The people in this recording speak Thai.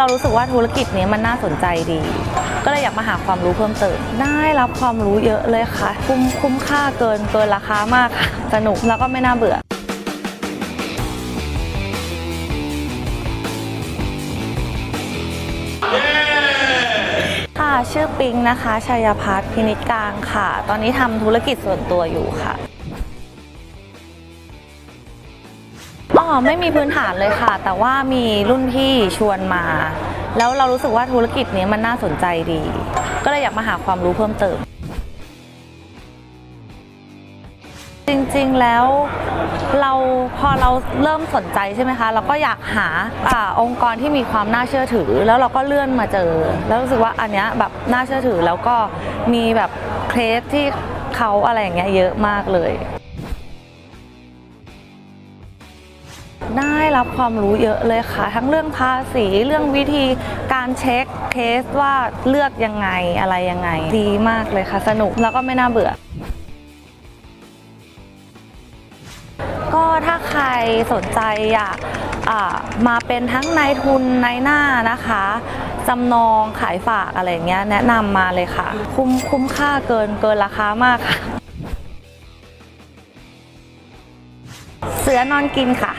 เรารู้สึกว่าธุรกิจนี้มันน่าสนใจดี ก็เลยอยากมาหาความรู้เพิ่มเติม ได้รับความรู้เยอะเลยค่ะ คุ้มคุ้มค่าเกินเกินราคามากค่ะ สนุกแล้วก็ไม่น่าเบื่อ ค่ะ ชื่อปิงนะคะ ชัยพัฒน์พินิจกลางค่ะ ตอนนี้ทำธุรกิจส่วนตัวอยู่ค่ะ อ๋อไม่มีพื้นฐานเลยค่ะ แต่ว่ามีรุ่นพี่ชวนมา แล้วเรารู้สึกว่าธุรกิจนี้มันน่าสนใจดี ก็เลยอยากมาหาความรู้เพิ่มเติม จริงๆแล้วเราพอเราเริ่มสนใจใช่ไหมคะ เราก็อยากหาอองค์กรที่มีความน่าเชื่อถือ แล้วเราก็เลื่อนมาเจอ แล้วรู้สึกว่าอันเนี้ยแบบน่าเชื่อถือแล้วก็มีแบบเคสที่เขาอะไรอย่างเงี้ยเยอะมากเลย ได้รับความรู้เยอะเลยค่ะ ทั้งเรื่องภาษีเรื่องวิธีการเช็คเคสว่าเลือกยังไงอะไรยังไง ดีมากเลยค่ะ สนุกแล้วก็ไม่น่าเบื่อ ก็ถ้าใครสนใจอยากมาเป็นทั้งนายทุนนายหน้านะคะจำนองขายฝากอะไรเงี้ยแนะนำมาเลยค่ะ คุ้มคุ้มค่าเกินเกินราคามากค่ะ เสือนอนกินค่ะ